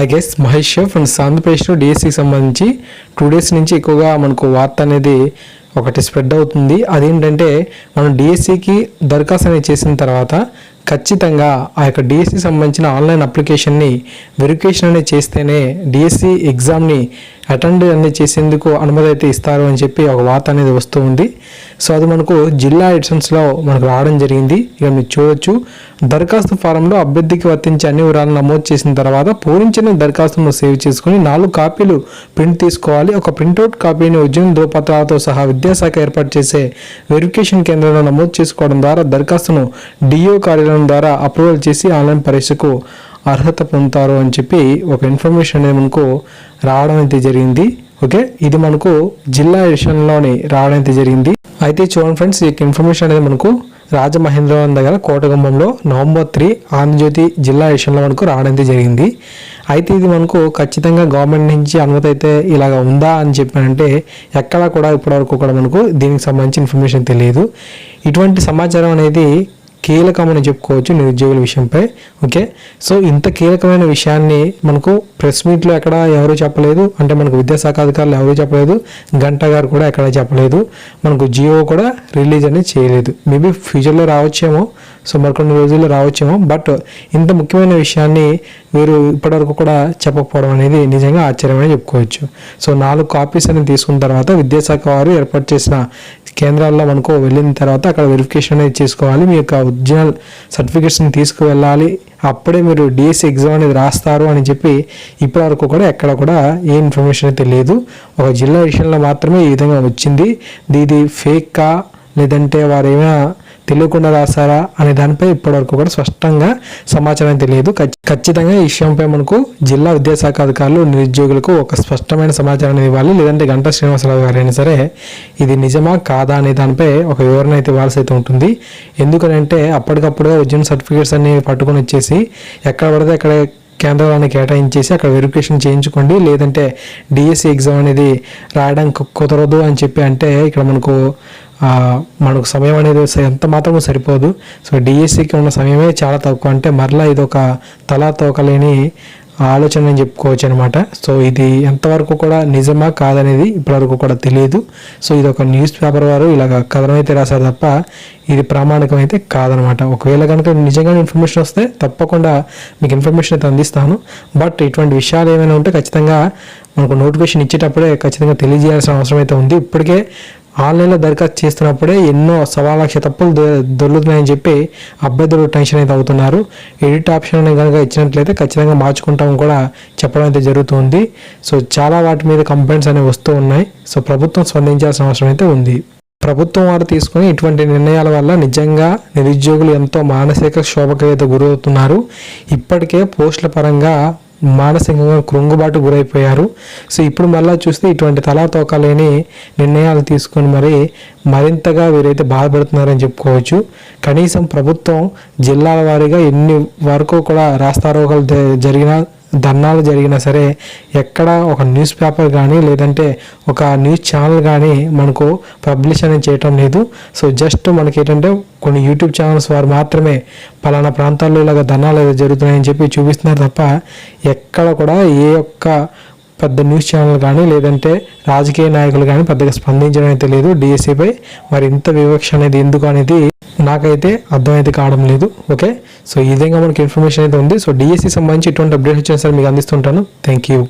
I guess Mahesh friends ఆంధ్రప్రదేశ్లో డిఎస్సికి సంబంధించి టూ డేస్ నుంచి ఎక్కువగా మనకు వార్త అనేది ఒకటి స్ప్రెడ్ అవుతుంది. అదేంటంటే మనం డిఎస్సికి దరఖాస్తు అనేది చేసిన తర్వాత ఖచ్చితంగా ఆ యొక్క డిఎస్సి సంబంధించిన ఆన్లైన్ అప్లికేషన్ని వెరిఫికేషన్ అనేది చేస్తేనే డిఎస్సి ఎగ్జామ్ని అటెండ్ అన్ని చేసేందుకు అనుమతి అయితే ఇస్తారు అని చెప్పి ఒక వార్త అనేది వస్తూ ఉంది. సో అది మనకు జిల్లా ఎడిషన్స్లో మనకు రావడం జరిగింది. ఇక మీరు చూడొచ్చు. దరఖాస్తు ఫారంలో అభ్యర్థికి వర్తించే అన్ని వివరాలను నమోదు చేసిన తర్వాత పూరించిన దరఖాస్తును సేవ్ చేసుకుని నాలుగు కాపీలు ప్రింట్ తీసుకోవాలి. ఒక ప్రింట్అవుట్ కాపీని ఉద్యోగ ధృవపత్రాలతో సహా విద్యాశాఖ ఏర్పాటు చేసే వెరిఫికేషన్ కేంద్రంలో నమోదు చేసుకోవడం ద్వారా దరఖాస్తును డిఓ కార్యాలయం ద్వారా అప్రూవల్ చేసి ఆన్లైన్ పరీక్షకు అర్హత పొందుతారు అని చెప్పి ఒక ఇన్ఫర్మేషన్ అనేది మనకు రావడం అయితే జరిగింది ఓకే? ఇది మనకు జిల్లా ఎడిషన్లోని రావడం అయితే జరిగింది. అయితే చూడండి ఫ్రెండ్స్ ఈ ఇన్ఫర్మేషన్ అనేది మనకు రాజమహేంద్రవరం దగ్గర కోటగుంభంలో నవంబర్ త్రీ ఆంధ్రజ్యోతి జిల్లా విషయంలో మనకు రావడం అయితే జరిగింది. అయితే ఇది మనకు ఖచ్చితంగా గవర్నమెంట్ నుంచి అనుమతి అయితే ఇలాగ ఉందా అని చెప్పానంటే ఎక్కడా కూడా ఇప్పటివరకు కూడా మనకు దీనికి సంబంధించి ఇన్ఫర్మేషన్ తెలియదు. ఇటువంటి సమాచారం అనేది కీలకమని చెప్పుకోవచ్చు నిరుద్యోగుల విషయంపై ఓకే? సో ఇంత కీలకమైన విషయాన్ని మనకు ప్రెస్ మీట్లో ఎక్కడ ఎవరు చెప్పలేదు. అంటే మనకు విద్యాశాఖ అధికారులు ఎవరు చెప్పలేదు. గంట గారు కూడా ఎక్కడ చెప్పలేదు. మనకు జియో కూడా రిలీజ్ అనేది చేయలేదు. మేబీ ఫ్యూచర్లో రావచ్చేమో. సో మరికొన్ని రోజుల్లో రావచ్చేమో. బట్ ఇంత ముఖ్యమైన విషయాన్ని వీరు ఇప్పటివరకు కూడా చెప్పకపోవడం అనేది నిజంగా ఆశ్చర్యమని చెప్పుకోవచ్చు. సో నాలుగు కాపీస్ అనేది తీసుకున్న తర్వాత విద్యాశాఖ వారు ఏర్పాటు చేసిన కేంద్రాల్లో మనకు వెళ్ళిన తర్వాత అక్కడ వెరిఫికేషన్ అనేది చేసుకోవాలి. మీ యొక్క ఒరిజినల్ సర్టిఫికేట్స్ని తీసుకువెళ్ళాలి. అప్పుడే మీరు డిఎస్సి ఎగ్జామ్ అనేది రాస్తారు అని చెప్పి ఇప్పటివరకు కూడా ఎక్కడ కూడా ఏ ఇన్ఫర్మేషన్ అయితే లేదు. ఒక జిల్లా విషయంలో మాత్రమే ఈ విధంగా వచ్చింది. ఇది ఫేకా లేదంటే వారు ఏమైనా తెలియకుండా రాస్తారా అనే దానిపై ఇప్పటివరకు కూడా స్పష్టంగా సమాచారం తెలియదు. ఖచ్చితంగా ఈ విషయంపై మనకు జిల్లా విద్యాశాఖ అధికారులు నిరుద్యోగులకు ఒక స్పష్టమైన సమాచారం ఇవ్వాలి. లేదంటే గంటా శ్రీనివాసరావు గారైనా సరే ఇది నిజమా కాదా అనే దానిపై ఒక వివరణ అయితే ఇవ్వాల్సి అయితే ఉంటుంది. ఎందుకనంటే అప్పటికప్పుడుగా ఉద్యమ సర్టిఫికేట్స్ అన్ని పట్టుకొని వచ్చేసి ఎక్కడ పడితే అక్కడ కేంద్రాలను కేటాయించేసి అక్కడ వెరిఫికేషన్ చేయించుకోండి. లేదంటే డిఎస్సి ఎగ్జామ్ అనేది రాయడానికి కుదరదు అని చెప్పి అంటే ఇక్కడ మనకు మనకు సమయం అనేది ఎంత మాత్రం సరిపోదు. సో డిఎస్సికి ఉన్న సమయమే చాలా తక్కువ. అంటే మరలా ఇది ఒక తలా తోకలేని ఆలోచన అని చెప్పుకోవచ్చు అనమాట సో ఇది ఎంతవరకు కూడా నిజమా కాదనేది ఇప్పటివరకు కూడా తెలియదు. సో ఇది ఒక న్యూస్ పేపర్ వారు ఇలాగ కథనం అయితే రాశారు తప్ప ఇది ప్రామాణికం అయితే కాదనమాట ఒకవేళ కనుక నిజంగా ఇన్ఫర్మేషన్ వస్తే తప్పకుండా మీకు ఇన్ఫర్మేషన్ అయితే అందిస్తాను. బట్ ఇటువంటి విషయాలు ఏమైనా ఉంటే ఖచ్చితంగా మనకు నోటిఫికేషన్ ఇచ్చేటప్పుడే ఖచ్చితంగా తెలియజేయాల్సిన అవసరం అయితే ఉంది. ఇప్పటికే ఆన్లైన్లో దరఖాస్తు చేస్తున్నప్పుడే ఎన్నో సవా లక్ష తప్పులు దొ- చెప్పి అభ్యర్థులు టెన్షన్ అయితే అవుతున్నారు. ఎడిట్ ఆప్షన్ కనుక ఇచ్చినట్లయితే ఖచ్చితంగా మార్చుకుంటాం కూడా చెప్పడం అయితే జరుగుతుంది. సో చాలా వాటి మీద కంప్లైంట్స్ అనేవి వస్తూ ఉన్నాయి. సో ప్రభుత్వం స్పందించాల్సిన అవసరం అయితే ఉంది. ప్రభుత్వం వారు తీసుకుని ఇటువంటి నిర్ణయాల వల్ల నిజంగా నిరుద్యోగులు ఎంతో మానసిక క్షోభకి అయితే గురవుతున్నారు. ఇప్పటికే పోస్టుల పరంగా మానసికంగా కృంగుబాటు గురైపోయారు. సో ఇప్పుడు మళ్ళీ చూస్తే ఇటువంటి తలా తోకలేని నిర్ణయాలు తీసుకొని మరి మరింతగా వీరైతే బాధపడుతున్నారని చెప్పుకోవచ్చు. కనీసం ప్రభుత్వం జిల్లాల వారీగా ఎన్ని వరకు కూడా రాస్తారోకలు జ- జరిగినా ధర్నాలు జరిగినా సరే ఎక్కడ ఒక న్యూస్ పేపర్ కానీ లేదంటే ఒక న్యూస్ ఛానల్ కానీ మనకు పబ్లిష్ అనేది చేయటం లేదు. సో జస్ట్ మనకి ఏంటంటే కొన్ని యూట్యూబ్ ఛానల్స్ వారు మాత్రమే పలానా ప్రాంతాల్లో ఇలాగ ధర్నాలు ఏదో జరుగుతున్నాయని చెప్పి చూపిస్తున్నారు తప్ప ఎక్కడ కూడా ఏ ఒక్క పెద్ద న్యూస్ ఛానల్ కానీ లేదంటే రాజకీయ నాయకులు కానీ పెద్దగా స్పందించడం అయితే లేదు డిఎస్సిపై మరి ఇంత వివక్ష అనేది ఎందుకు అనేది నాకైతే అర్థమైతే కావడం లేదు ఓకే? సో ఈ విధంగా మనకి ఇన్ఫర్మేషన్ అయితే ఉంది. సో డిఎస్సి సంబంధించి ఎటువంటి అప్డేట్ వచ్చినా సరే మీకు అందిస్తుంటాను. Thank you